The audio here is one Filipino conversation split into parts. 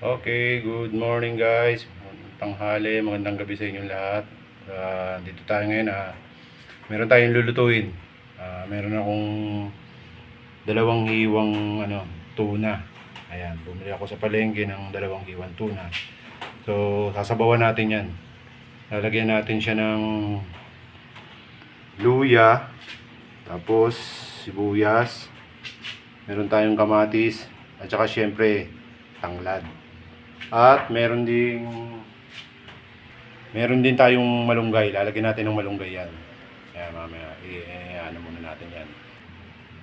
Okay, good morning guys. Tanghali, magandang gabi sa inyong lahat. Ah, dito tayo ngayon ah. Meron tayong lulutuin. Ah, meron akong dalawang hiwang ano, tuna. Ayan, bumili ako sa palengke ng dalawang hiwang tuna. So, sasabawan natin 'yan. Lalagyan natin siya ng luya, tapos sibuyas, meron tayong kamatis, at saka syempre tanglad. At meron ding meron din tayong malunggay. Lalagyan natin ng malunggay yan. Kaya mamaya, i- i- ano muna natin yan.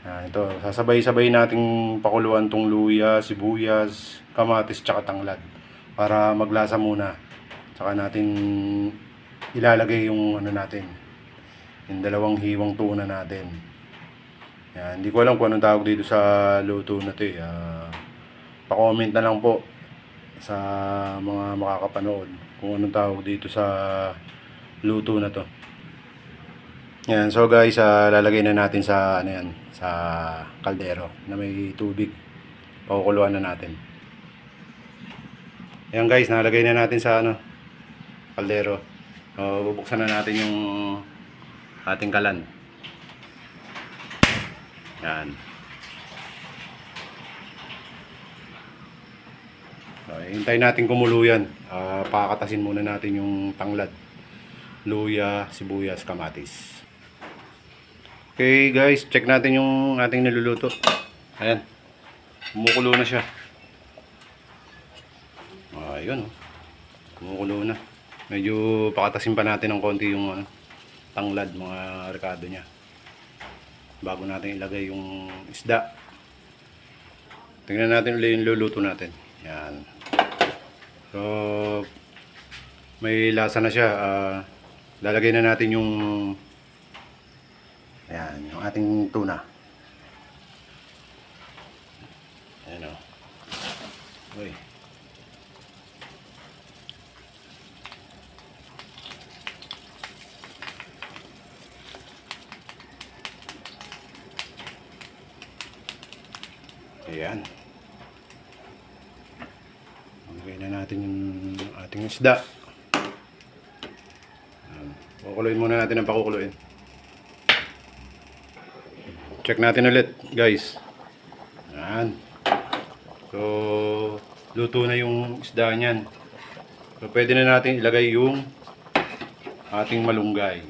Ah, ito, sasabay-sabay nating pakuluan tong luya, sibuyas, kamatis, tsaka tanglad. Para maglasa muna. Tsaka natin ilalagay yung ano natin. Yung dalawang hiwang tuna natin. Yan, hindi ko alam kung anong tawag dito sa luto na to eh. Ah, pa-comment na lang po sa mga makakapanood kung anong tawag dito sa luto na to. Yan, so guys, ah, lalagay na natin sa ano yan, sa kaldero na may tubig. Pakukuluan na natin. Yan guys, nalagay na natin sa ano, kaldero. So, bubuksan na natin yung ating kalan. Yan. So, hintayin natin kumulo yan. Ah, pakakatasin muna natin yung tanglad. Luya, sibuyas, kamatis. Okay guys, check natin yung ating niluluto. Ayan. Kumukulo na siya. Ayun. oh. Kumukulo na. Medyo pakatasin pa natin ng konti yung ano, tanglad, mga rekado niya. Bago natin ilagay yung isda. Tingnan natin ulit yung luluto natin. Yan. So, may lasa na siya. Ah, lalagay na natin yung Ayan, yung ating tuna. Ayan o. Uy. Ayan. Lagay na natin yung ating isda. Pakukuluin muna natin ang pakukuluin. Check natin ulit, guys. Yan. So, luto na yung isda niyan. So, pwede na natin ilagay yung ating malunggay.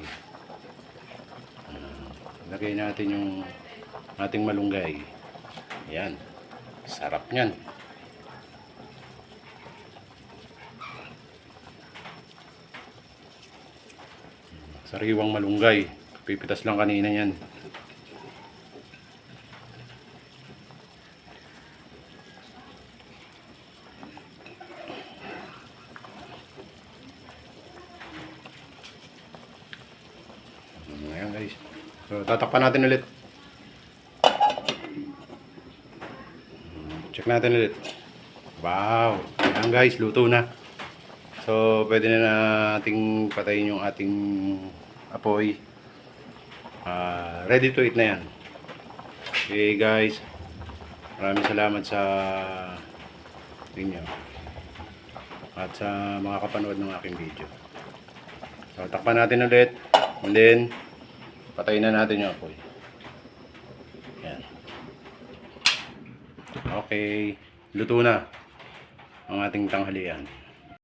Ilagay natin yung ating malunggay. Yan. Sarap niyan. Sariwang malunggay. Pipitas lang kanina yan. Ayan guys. So, tatakpan natin ulit. Check natin ulit. Wow. Ayan guys, luto na. So, pwede na nating patayin yung ating apoy. Ah, ready to eat na yan. Okay guys. Maraming salamat sa inyo. At sa mga kapanood ng aking video. So, takpan natin ulit. And then, patayin na natin yung apoy. Yan. Okay. Luto na ang ating tanghalian.